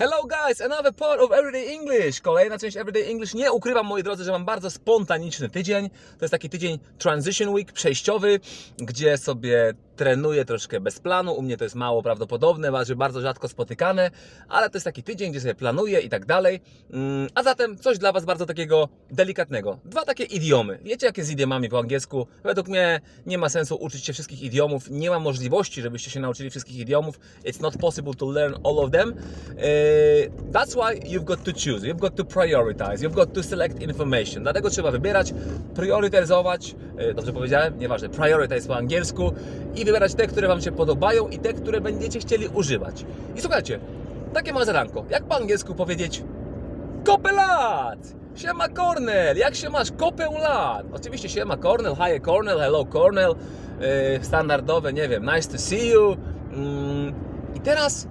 Hello guys, another part of Everyday English. Kolejna część Everyday English. Nie ukrywam, moi drodzy, że mam bardzo spontaniczny tydzień. To jest taki tydzień transition week, przejściowy, gdzie sobie trenuję troszkę bez planu. U mnie to jest mało prawdopodobne, bardzo- rzadko spotykane, ale to jest taki tydzień, gdzie sobie planuję i tak dalej. Mm, A zatem coś dla Was bardzo takiego delikatnego. Dwa takie idiomy. Wiecie, jakie z idiomami po angielsku? Według mnie nie ma sensu uczyć się wszystkich idiomów. Nie ma możliwości, żebyście się nauczyli wszystkich idiomów. It's not possible to learn all of them. Eh, That's why you've got to choose. You've got to prioritize. You've got to select information. Dlatego trzeba wybierać, priorytetyzować. Eh, Dobrze powiedziałem? Nieważne. Prioritize po angielsku i wybierać te, które Wam się podobają i te, które będziecie chcieli używać. I słuchajcie, takie małe zadanko. Jak po angielsku powiedzieć Kopę lat! Siema Cornel, jak się masz? Kopę lat! Oczywiście siema Cornel, hi Cornel, hello Cornel, yy, standardowe, nie wiem, nice to see you. Mm, I teraz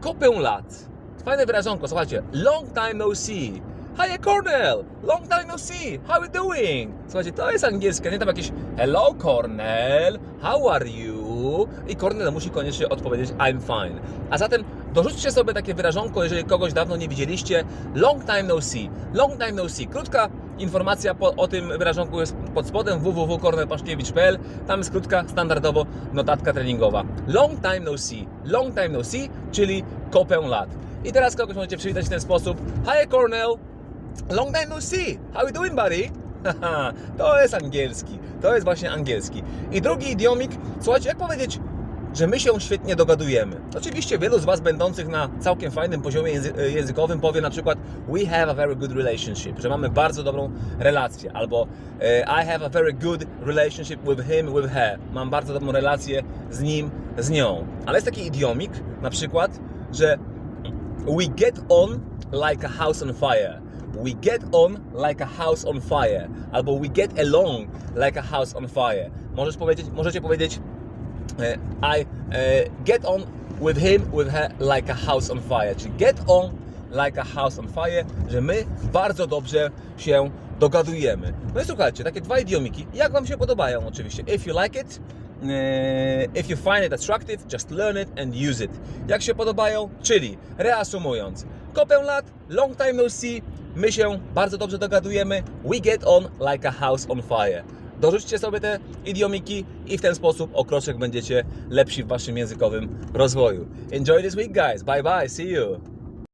kopę lat. Fajne wyrażonko, słuchajcie, long time no see. Hi Cornel, long time no see, how you doing? Słuchajcie, to jest angielskie, nie tam jakieś hello Cornel, how are you? I Cornel musi koniecznie odpowiedzieć I'm fine. A zatem dorzućcie sobie takie wyrażonko, jeżeli kogoś dawno nie widzieliście, long time no see, long time no see. Krótka informacja po, o tym wyrażonku jest pod spodem www.kornelpaszkiewicz.pl Tam jest krótka, standardowo notatka treningowa. Long time no see, long time no see, czyli kopę lat. I teraz kogoś możecie przywitać w ten sposób. Hi Cornel, Long time no see. How you doing, buddy? To jest angielski. To jest właśnie angielski. I drugi idiomik, słuchajcie, jak powiedzieć, że my się świetnie dogadujemy. Oczywiście wielu z Was będących na całkiem fajnym poziomie języ- językowym powie na przykład We have a very good relationship, że mamy bardzo dobrą relację, albo I have a very good relationship with him, with her. Mam bardzo dobrą relację z nim, z nią. Ale jest taki idiomik, na przykład, że We get on like a house on fire. We get on like a house on fire. Albo we get along like a house on fire. Możesz powiedzieć, możecie powiedzieć e, I e, get on with him, with her like a house on fire. Czyli get on like a house on fire, że my bardzo dobrze się dogadujemy. No i słuchajcie, takie dwa idiomiki. Jak Wam się podobają oczywiście? If you like it, e, if you find it attractive, just learn it and use it. Jak się podobają? Czyli reasumując, kopę lat, long time no see, my się bardzo dobrze dogadujemy, we get on like a house on fire. Dorzućcie sobie te idiomiki i w ten sposób o kroczek będziecie lepsi w waszym językowym rozwoju. Enjoy this week guys. Bye bye. See you.